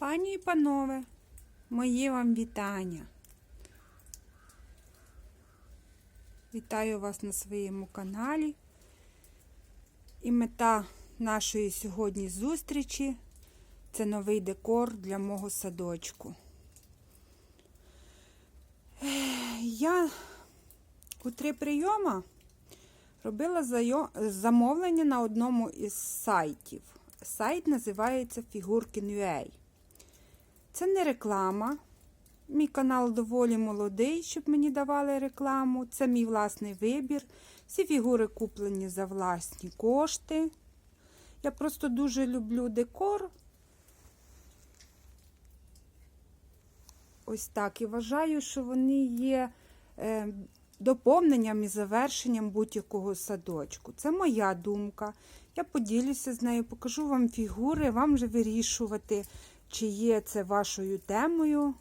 Пані і панове, мої вам вітання. Вітаю вас на своєму каналі. І мета нашої сьогодні зустрічі це новий декор для мого садочку. Я у три прийома робила замовлення на одному із сайтів. Сайт називається Figurkin.ua. Це не реклама. Мій канал доволі молодий, щоб мені давали рекламу. Це мій власний вибір. Всі фігури куплені за власні кошти. Я просто дуже люблю декор. Ось так. І вважаю, що вони є е, доповненням і завершенням будь-якого садочку. Це моя думка. Я поділюся з нею, покажу вам фігури, вам же вирішувати, чи є це вашою темою,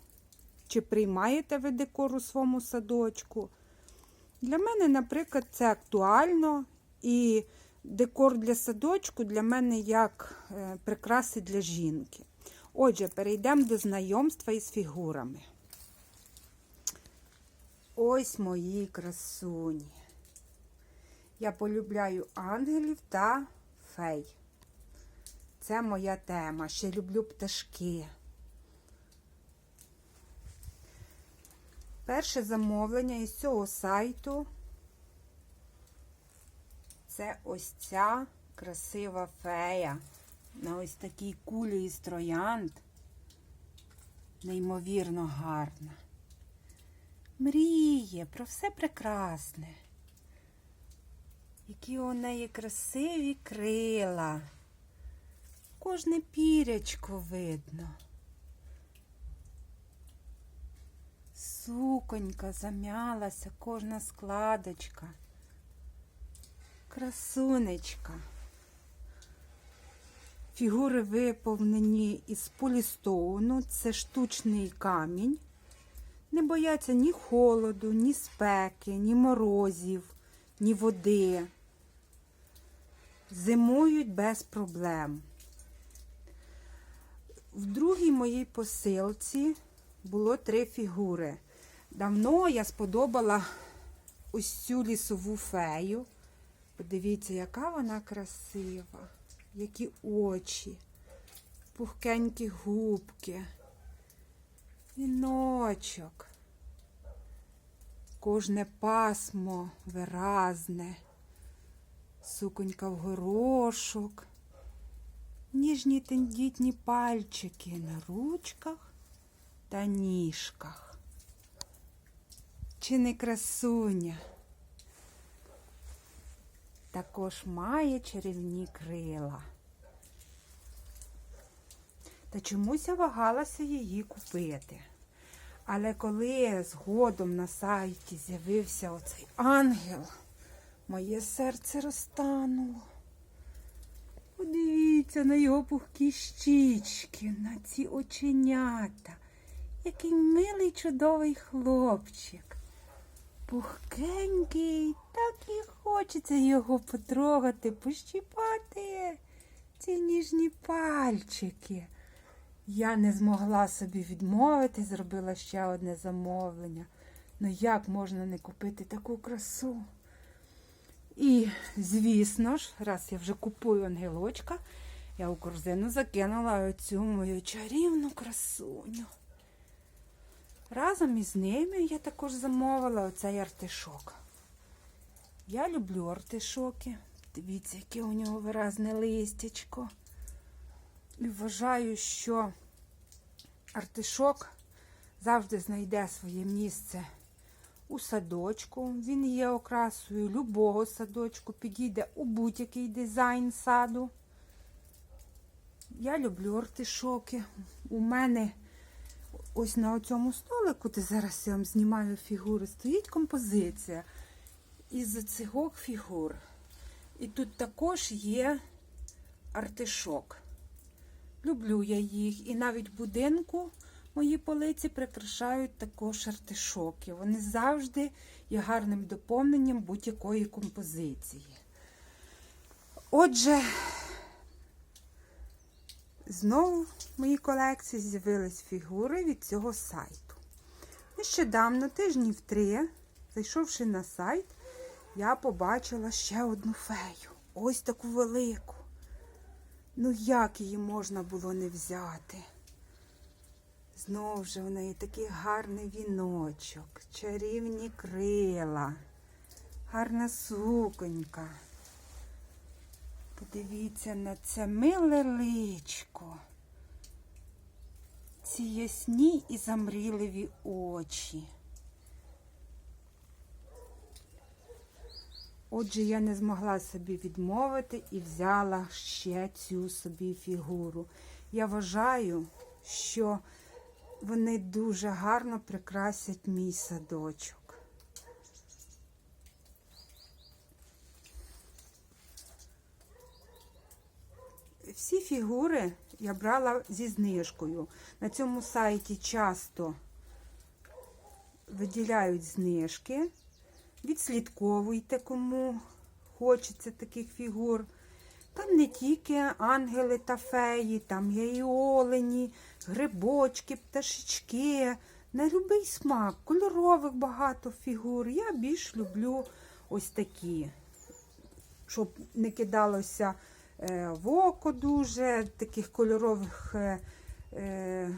чи приймаєте ви декор у своєму садочку. Для мене, наприклад, це актуально і декор для садочку для мене як е, прикраси для жінки. Отже, перейдемо до знайомства із фігурами. Ось мої красуні. Я полюбляю ангелів та фей. Це моя тема. Ще люблю пташки. Перше замовлення із цього сайту це ось ця красива фея на ось такій кулі із троянд. Неймовірно гарна. Мріє про все прекрасне. Які у неї красиві крила. Кожне пірячко видно. Суконька зам'ялася, кожна складочка. Красунечка. Фігури виповнені із полістоуну, це штучний камінь. Не бояться ні холоду, ні спеки, ні морозів, ні води. Зимують без проблем. В другій моїй посилці було три фігури. Давно я сподобала ось цю лісову фею. Подивіться, яка вона красива, які очі, пухкенькі губки, віночок. Кожне пасмо виразне, суконька в горошок, ніжні тендітні пальчики на ручках та ніжках. Чи не красуня? Також має чарівні крила. Та чомусь вагалася її купити. Але коли згодом на сайті з'явився оцей ангел, моє серце розтануло. Подивіться на його пухкі щічки, на ці оченята. Який милий чудовий хлопчик. Пухкенький, так і хочеться його потрогати, пощіпати ці ніжні пальчики. Я не змогла собі відмовити, зробила ще одне замовлення. Ну як можна не купити таку красу? І, звісно ж, раз я вже купую ангелочка, я у корзину закинула оцю мою чарівну красуню. Разом із ними я також замовила оцей артишок. Я люблю артишоки. Дивіться, яке у нього виразне листячко. І вважаю, що артишок завжди знайде своє місце у садочку. Він є окрасою любого садочку, підійде у будь-який дизайн саду. Я люблю артишоки. У мене ось на цьому столику, де зараз я вам знімаю фігури, стоїть композиція із цих фігур. І тут також є артишок. Люблю я їх. І навіть будинку мої полиці прикрашають також артишоки. Вони завжди є гарним доповненням будь-якої композиції. Отже, Знову в моїй колекції з'явились фігури від цього сайту. Нещодавно, тижнів три, зайшовши на сайт, я побачила ще одну фею. Ось таку велику. Ну, як її можна було не взяти? Знову ж у неї такий гарний віночок, чарівні крила, гарна суконька. Подивіться на це миле личко. Ці ясні і замріливі очі. Отже, я не змогла собі відмовити і взяла ще цю собі фігуру. Я вважаю, що вони дуже гарно прикрасять мій садочок. Всі фігури я брала зі знижкою. На цьому сайті часто виділяють знижки. Відслідковуйте, кому хочеться таких фігур. Там не тільки ангели та феї, там є і олені, грибочки, пташечки. На будь-який смак, кольорових багато фігур. Я більш люблю ось такі, щоб не кидалося е, в око дуже, таких кольорових е, е,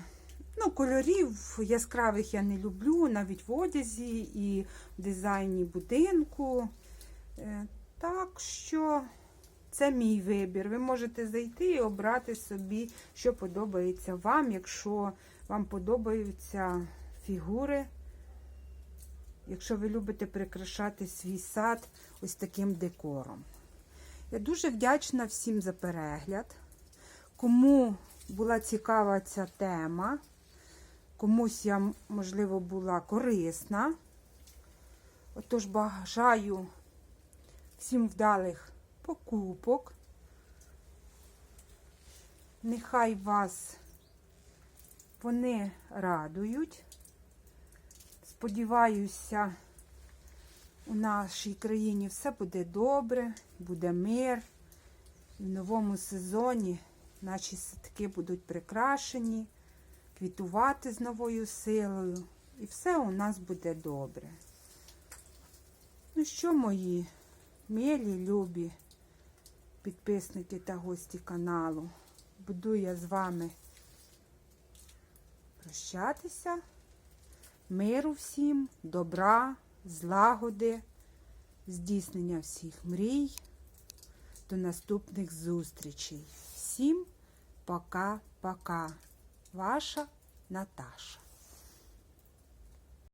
ну, кольорів яскравих я не люблю, навіть в одязі і в дизайні будинку. Так що це мій вибір. Ви можете зайти і обрати собі, що подобається вам, якщо вам подобаються фігури. Якщо ви любите прикрашати свій сад ось таким декором. Я дуже вдячна всім за перегляд. Кому була цікава ця тема, комусь я, можливо, була корисна. Отож, бажаю всім вдалих покупок. Нехай вас вони радують. Сподіваюся, у нашій країні все буде добре, буде мир. В новому сезоні наші садки будуть прикрашені, квітувати з новою силою. І все у нас буде добре. Ну що, мої милі, любі підписники та гості каналу, буду я з вами прощатися. Миру всім, добра, злагоди, здійснення всіх мрій. До наступних зустрічей. Всім пока-пока. Ваша Наташа.